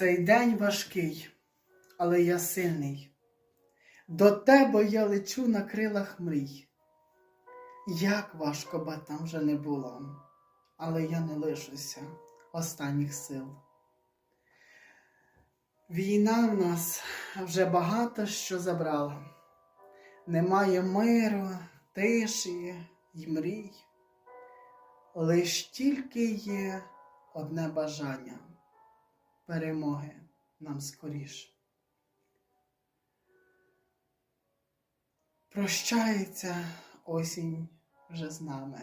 Цей день важкий, але я сильний. До тебе я лечу на крилах мрій. Як важко би там вже не було, але я не лишуся останніх сил. Війна в нас вже багато що забрала. Немає миру, тиші й мрій. Лиш тільки є одне бажання перемоги нам скоріш. Прощається осінь вже з нами,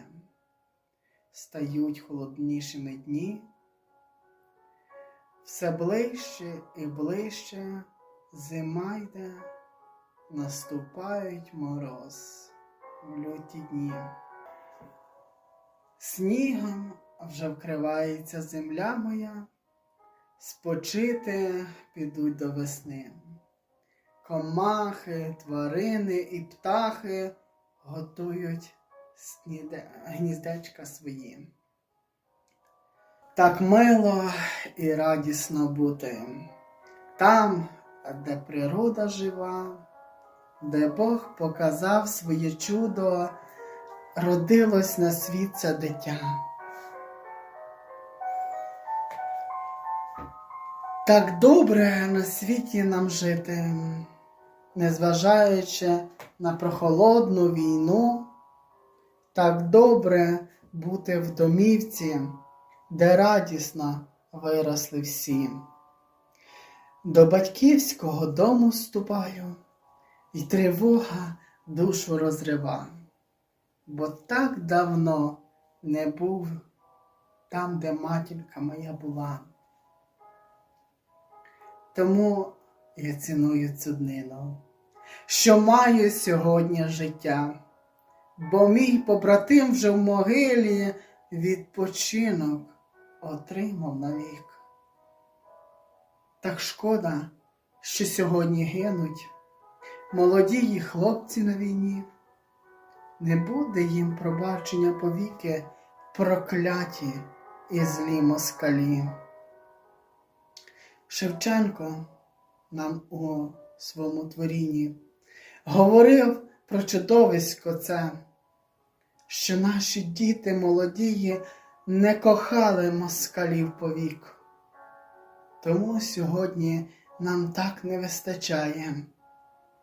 стають холоднішими дні, все ближче і ближче зима йде, наступають мороз в люті дні. Снігом вже вкривається земля моя, спочити підуть до весни. Комахи, тварини і птахи готують гніздечка свої. Так мило і радісно бути там, де природа жива, де Бог показав своє чудо, родилось на світ це дитя. Так добре на світі нам жити, незважаючи на прохолодну війну, так добре бути в домівці, де радісно виросли всі. До батьківського дому ступаю, і тривога душу розрива, бо так давно не був там, де матінка моя була. Тому я ціную цю днину, що маю сьогодні життя, бо мій побратим вже в могилі відпочинок отримав навік. Так шкода, що сьогодні гинуть молоді хлопці на війні. Не буде їм пробачення повіки прокляті і злі москалі. Шевченко нам у своєму творінні говорив про чудовисько це, що наші діти молодії не кохали москалів повік. Тому сьогодні нам так не вистачає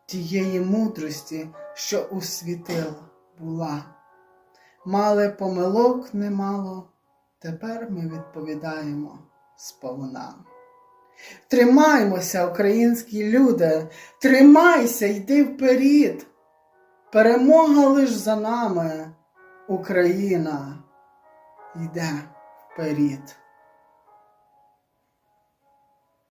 тієї мудрості, що у світил була. Мали помилок немало, тепер ми відповідаємо сповна. Тримаймося, українські люди, тримайся, йди вперед. Перемога лиш за нами, Україна йде вперед.